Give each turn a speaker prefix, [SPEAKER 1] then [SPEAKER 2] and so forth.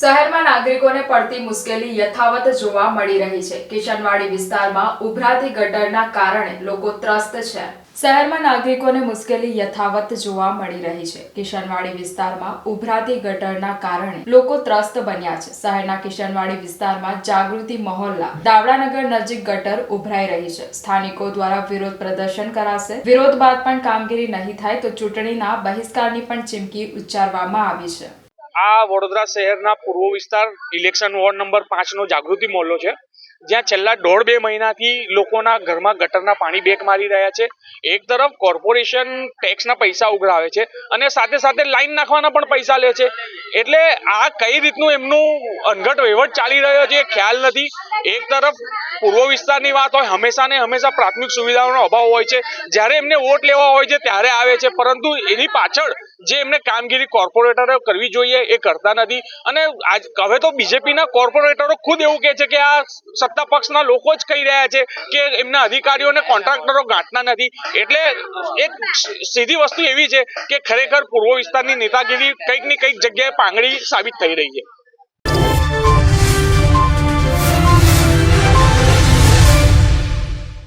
[SPEAKER 1] શહેરમાં નાગરિકોને પડતી મુશ્કેલી યથાવત જોવા મળી રહી છે. કિશનવાડી વિસ્તારમાં ઉભરાતી ગટરના કારણે લોકો ત્રસ્ત છે. શહેરમાં નાગરિકોને મુશ્કેલી યથાવત જોવા મળી રહી છે. કિશનવાડી વિસ્તારમાં ઉભરાતી ગટરના કારણે લોકો ત્રસ્ત બન્યા છે. શહેરના કિશનવાડી વિસ્તારમાં જાગૃતિ મહોલ્લા દાવડાનગર નજીક ગટર ઉભરાઈ રહી છે. સ્થાનિકો દ્વારા વિરોધ પ્રદર્શન કરાશે. વિરોધ બાદ પણ કામગીરી નહીં થાય તો ચૂંટણીના બહિષ્કારની પણ ચીમકી ઉચ્ચારવામાં આવી છે.
[SPEAKER 2] આ વડોદરા શહેરના પૂર્વ વિસ્તાર ઇલેક્શન વોર્ડ નંબર પાંચનો જાગૃતિ મોહલ્લો છે. જ્યાં છેલ્લા દોઢ બે મહિનાથી લોકોના ઘરમાં ગટરના પાણી બેક મારી રહ્યા છે. એક તરફ કોર્પોરેશન ટેક્સના પૈસા ઉઘરાવે છે અને સાથે સાથે લાઈન નાખવાના પણ પૈસા લે છે. એટલે આ કઈ રીતનું એમનું અનઘટ વહીવટ ચાલી રહ્યો છે એ ખ્યાલ નથી. એક તરફ પૂર્વ વિસ્તારની વાત હોય, હંમેશા ને હંમેશા પ્રાથમિક સુવિધાઓનો અભાવ હોય છે. જ્યારે એમને વોટ લેવા હોય છે ત્યારે આવે છે. પરંતુ એની પાછળ જે એમને કામગીરી કોર્પોરેટરો કરવી જોઈએ એ કરતા નથી. અને આજ, હવે તો બીજેપીના કોર્પોરેટરો ખુદ એવું કહે છે કે આ સત્તા પક્ષના લોકો જ કહી રહ્યા છે કે એમના અધિકારીઓને કોન્ટ્રાક્ટરો ગાંઠતા નથી. એટલે એક સીધી વસ્તુ એવી છે કે ખરેખર પૂર્વ વિસ્તારની નેતાગીરી કંઈક ને કંઈક જગ્યાએ પાંગડી સાબિત થઈ રહી છે